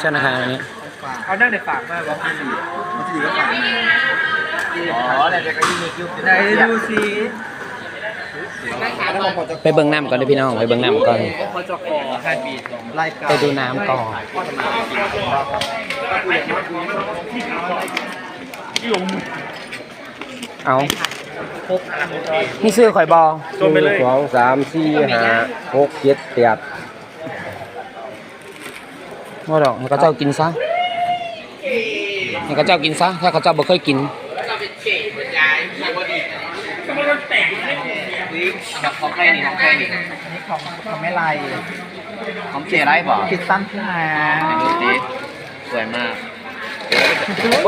ใช่นะคะวันนี้เอานั่งในฝากมากวะพี่สี่มันจะอยู่ก็ฝากอ๋อแต่จะก็ยิงคิวไหนดูสิไปเบิ้งน้ำก่อนเด้พี่น้องไปเบิ้งน้ำก่อนไปดูน้ำก่อนเอานี่ซื้อข่อยบอหนึ่งสองสามสี่ห้าหกเจ็ดแปด ว่าดอกให้เขาเจ้ากินซะให้เขาเจ้ากินซะถ้าเขาเจ้าบ่เคยกินของใครนี่ของใครนี่นี่ของของไม่ไรของเสียไรบ่คิดสั้นขึ้นมาดูสิสวยมาก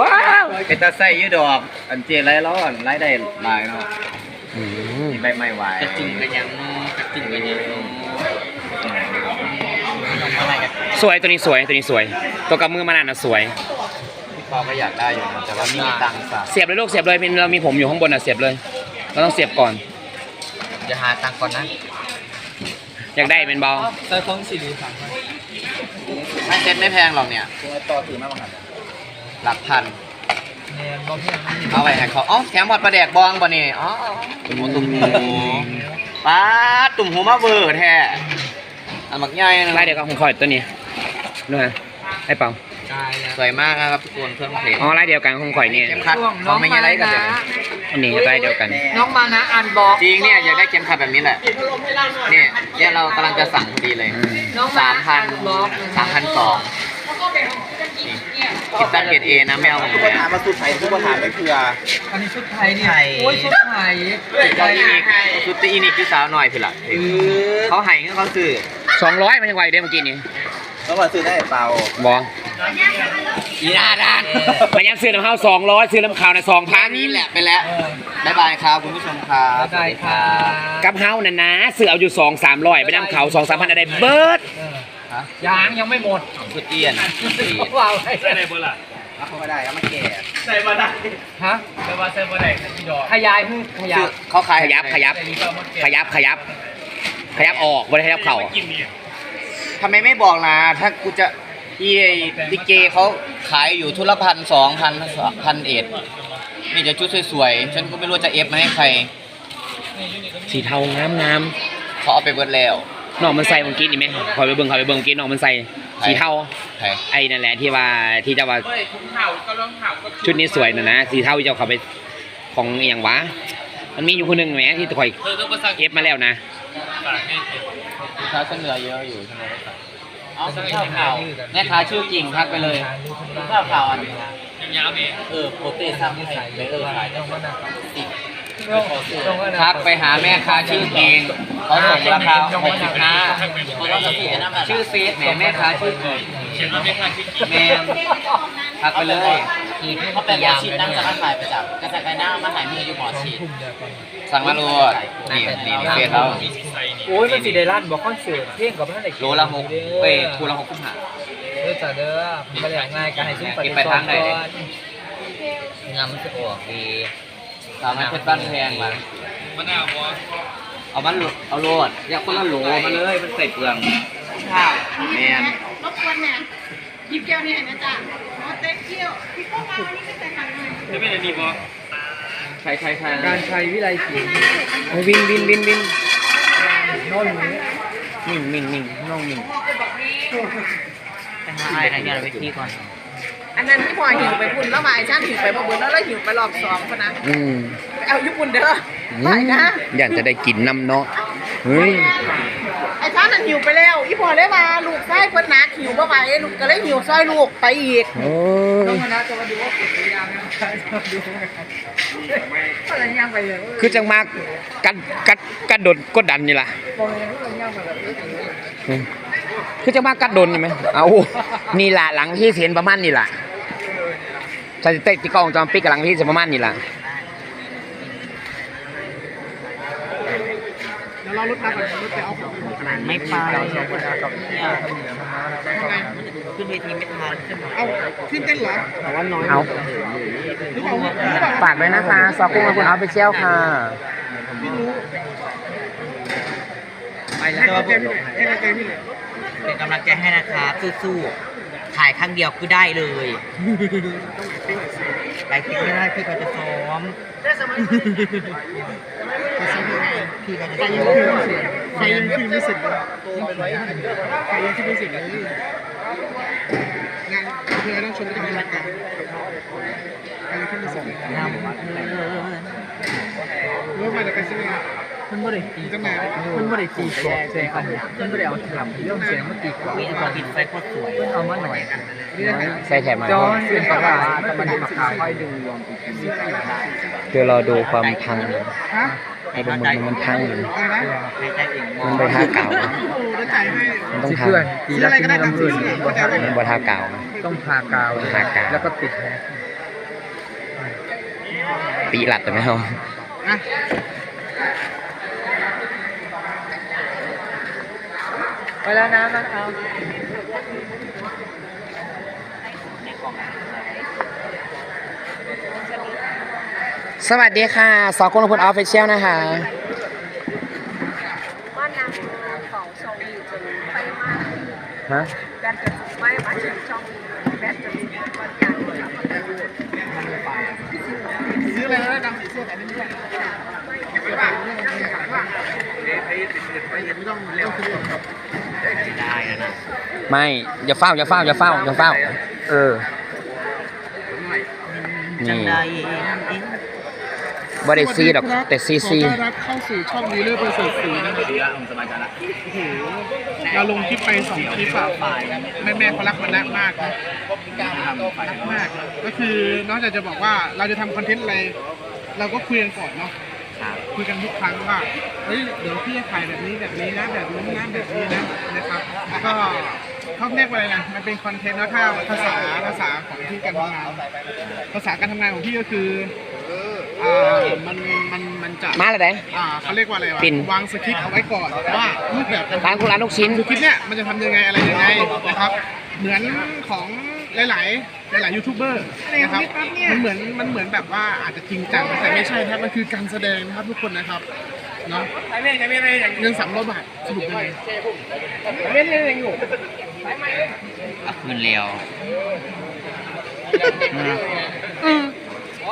ว้าวเป็นตาใส่ยืดดอก อันเจไรร้อนไรได้ลายเนาะอืมใบไม้ไหวกระจิงกันยังกระจิงกันยัง สวยตัวนี้สวยตัวนี้สวย ตัวกับมือมันน่ะสวย พี่ปอก็อยากได้อยู่นะแต่ว่าไม่มีตังค์สักเสียบเลยลูกเสียบเลยเป็นเรามีผมอยู่ข้างบนอะเสียบเลยเราต้องเสียบก่อน จะหาตังค์ก่อนนะอยากได้เป็นบอลใส่ฟองสีหรือสามไม่เซ็ตไม่แพงหรอกเนี่ยต่อถือมาบ้างครับหลักพันเนี่ยบอแพงเอาไปให้เขาอ๋อแถมหมดปลาแดกบองป่ะนี่อ๋อตุ่มหูตุ่มหูป้าดตุ่มหูมาเวอร์แท้อันมักใหญ่นะไล่เดี๋ยวก็คงคอยตัวนี้ นู่นนะไอ้เปาสวยมากนะครับทุกคนเครื่องเพลงอ๋อไล่เดียวกันคงคอยนี่เข็มขัดของไม่ใช่ไรกันเลยอันนี้ไล่เดียวกัน น้องมานะอ่านบอกจริงเนี่ยอยากได้เข็มขัดแบบนี้แหละเนี่ยเนี่ยเรากำลังจะสั่งพอดีเลยอืมน้องสามพันบอกสามพันสองคิดตั้งเกรดเอนะไม่เอาของทุกแพปัญงหามาสุดไทยทุกปัญหาไม่เผื่ออันนี้ชุดไทยนี่โอ้ยชุดไทยชุดอีนิกชุดตีอีนิกพี่สาวหน่อยพี่ละเขาให้เงินเขาซื้อสองร้อยมันยังไหวเด้เมื่อกี้นี้ ต้องมาซื้อได้เปล่าบออีนาดันมันยังซื้อน้ำข้าวสองร้อยซื้อน้ำขาวในสองพัพันนนี้แหละไปแล้วบายบายครับคุณผู้ชมครับได้ค่ะกับเฮาน่ะนะซื้อเอาอยู่สองสามร้อยไปน้ำขาวสองสามพันอะไรเบิร์ดยางยังไม่หมดชุดเอียนชุดอีนว้าวได้เอาเข้ามาได้เอามาแก่ฮะขยายขึ้นขยาชื่อยเขาขายขยับขยับขยับขยับขยับออกไม่ได้ขยับเข่า ทำไมไม่บอกล่ะถ้ากูจะอีดิเกเขาขายอยู่ทุละพันสองพันพันเอ็ดนี่จะชุดสวยๆ ฉันก็ไม่รู้จะเอฟมาให้ใคร สีเทางามงามเขาเอาไปเบิดแล้วน้องมันใส่เมื่อกี้นี่ไหมคอยไปเบิ่งคอยไปเบิ่งเมื่อกี้น้องมันใส่สีเทาใครไอ้นั่นแหละที่ว่าที่จะว่าชุดนี้สวยนะนะสีเทาที่จะเอาเขาไปของอหย่างวะ มันมีอยู่คนหนึ่งไหมที่คอยเอฟมาแล้วนะ ค้าเสนอเยอะอยู่ใช่ไหมเอาข้าวข่าวแม่ค้าชื่อกิ่งทักไปเลยข้าวข่าวอันนี้เออโปรตีนทำให้ใส่เลยเออขายได้สิบทักไปหาแม่ค้าชื่อกิ่งเขาส่งราคาหกสิบห้าชื่อเฟซแหมแม่ค้าชื่อกิ่งแม่ทักไปเลย เขาแปลว่าฉีดน้ำจากบ้านใหม่ไปจับกระจายหน้ามาหายมืออยู่หมอฉีดสั่งมาโหลดนี่นี่นี่เฟซเขาโอ้ยมันสีไดรันบอกคอนเสิร์ตเที่ยงกับท่านไหนโลละหกเอ้ยคูละหกคุ้มหาเด้อจ้าเด้อมาแหลงง่ายกันให้ซุ้มกินไปทางไหนเนี่ยงานมันจะออกดีสามารถเพชรบ้านแพงมาเอามันโหลดเอาโหลดอยากคนละโหลมาเลยมันใส่เปลืองแมนรบกวนเนี่ยหยิบแก้วนี่ให้นะจ๊ะ โน้ตเต็กเที่ยวพี่พวกมาวันนี้ไม่ใส่ขันเลยใครใครใครการชัยวิไลศรีโอ้ยวินวินวินวินโน่นนี้มิ่งมิ่งมิ่งน้องมิ่งไปหาไอ้ไอ้เนี่ยไปที่ก่อน อันนั้นที่พอหิวไปพุ่นแล้วมาไอ้ช่างหิวไปบ่เบุญแล้วแล้วหิวไปรอบสองพะนะอืมไปเอาญี่ปุ่นเด้อไปนะอยากจะได้กินน้ำเนาะเฮ้ยไอ้ช่างนั่น หิวไปแล้ว อีพอได้มาลูกไส้เพิ่นหนักหิวบ่ไหวลูกก็เลยหิวซอยลูกไปอีกโอ้ยมานะจะมาดูว่าผมพยายามนะดูอะไรย่างไปเลยคือจังมากกัดกัดกัดโดนกดดันนี่ล่ะมองยังไม่ย่างไปแบบนี้อืมคือจังมากกัดโดนใช่ไหมเอานี่ล่ะหลังที่เห็นประมาณนี่ล่ะสถิติที่กล้องวงจอมปิดกับหลังที่จะประมาณนี่ล่ะ แล้วเราลดน้ำกันลดไปเอาของไม่ไปขึ้นเวทีไม่ทันขึ้นเอาขึ้นเต้นเหรอแต่ว่าน้อยเอาฝากด้วยนะคะซอกุ้งกับคุณเอาไปเชี่ยวค่ะไปแล้วให้กำลังใจพี่หน่อยให้กำลังใจพี่หน่อยเป็นกำลังใจให้นะคะสู้ถ่ายครั้งเดียวคือได้เลยไปคลิปไม่ได้พี่ก็จะซ้อม พี่ก็จะซ้อมใครยังคืนไม่เสร็จเลยใครยังคืนไม่เสร็จเลยงานเธอต้องชมกันในรายการใครยังคืนไม่เสร็จเลยหน้าบอกว่ารู้ว่ามันจะไปซื้อไงมันไม่ได้ตีตั้งนานมันไม่ได้ตีกรอบใช่ครับมันไม่ได้เอาถามเรื่องเสียงมันตีกรอบวิอันปิดไฟโคตรสวยเอามาหน่อยนี่นะใส่แถมมาจอนเป็นปลาแต่มันมาขายค่อยดูเดี๋ยวรอดูความพังฮะ ให้ดูมันมันพังอยู่อะไรนะให้ใจเองมันไปท่าเก่าโอ้โหจะจ่ายให้มันต้องสิพังเพื่อนตีละที่นี่ลำเพื่อนบ่ทามันบท่าเก่าต้องทากาวทากาวแล้วก็ติดแฮตีหลัดแต่ไม่เอาอะไปแล้วนะมันเอา สวัสดีค่ะสองคนพลออฟฟิเชียลนะคะ บ้านนางของชองอยู่จนไปมากฮะ แบตจะไม่มาถึงช่องแบตจะบางอย่างซื้ออะไรแล้วดำสีเสื้อแต่นี่ไม่ใช่เก็บไว้บ้างเรื่องเงินฝากบ้างไปเห็นไม่ต้องเลี้ยวซื้อหรอกครับได้นะไม่ อย่าเฝ้า อย่าเฝ้า อย่าเฝ้า อย่าเฝ้า เออจันี่ งได้บริซีดอกแต่ซีซีขอต้อนรับเข้าสู่ช่องวีเลอร์ประเสริฐศรีนะครับดีละผมสบายใจละโอ้โหเราลงคลิปไปสองคลิปอะแม่แม่ๆเขารักมันนะมากนะรักมาก ก็คือนอกจากจะบอกว่าเราจะทำคอนเทนต์อะไร เราก็คุยกันก่อนเนาะครับคุยกันทุกครั้งว่าเฮ้ยเดี๋ยวพี่จะถ่ายแบบนี้แบบนี้นะแบบนู้นนะแบบนี้นะนะครับแล้วก็เขาเรียกว่าอะไรนะมันเป็นคอนเทนต์แล้วถ้าภาษาภาษาของที่การทำงานภาษาการทำงานของพี่ก็คือ อ่ามันมันมันจะมาเลยเด้อ่าเขาเรียกว่าอะไรวะปิ่น วางสคริปต์เอาไว้ก่อนว่ารูปแบบการ ร้านคุณร้านลูกชิ้น สคริปต์เนี่ยมันจะทำยังไงอะไรยังไงนะครับเหมือนของหลาย ๆ หลาย ๆ ยูทูบเบอร์นะครับมันเหมือนมันเหมือนแบบว่าอาจจะจริงจังแต่ไม่ใช่ครับมันคือการแสดงนะครับทุกคนนะครับเนาะเงินสามร้อยบาทสรุปยังไงเอาคืนเร็ว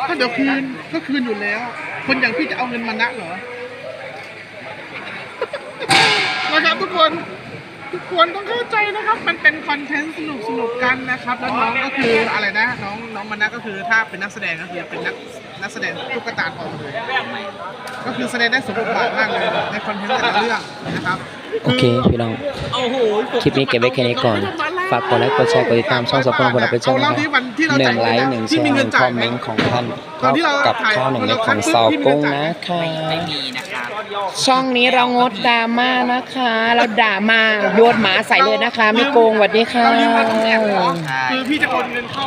ถ้าเดี๋ยวคืนก็คืนอยู่แล้ว คนอย่างพี่จะเอาเงินมานะเหรอ นะครับทุกคน ทุกคนต้องเข้าใจนะครับ มันเป็นคอนเทนต์สนุกสนุกกันนะครับ แล้วน้องก็คืออะไรนะ น้องน้องมันะก็คือถ้าเป็นนักแสดงก็คือเป็นนักนักแสดงตุ๊กตาทองเลย ก็คือแสดงได้สมบทบาทมากเลยในคอนเทนต์แต่ละเรื่องนะครับ โอเคพี่น้อง คลิปนี้เก็บไว้แค่นี้ก่อน ฝากกดไลค์ กดแชร์ กดติดตามช่องสองคนคนละเป็นช่องนะครับหนึ่งไลค์หนึ่งแชร์หนึ่งคอมเมนต์ของท่านเท่ากับข้าวหนึ่งเม็ดของซอกุ้งนะค่ะช่องนี้เรางดดราม่านะคะ เราด่ามาโยนหมาใส่เลยนะคะ ไม่โกงสวัสดีค่ะคือพี่จะโอนเงินเข้า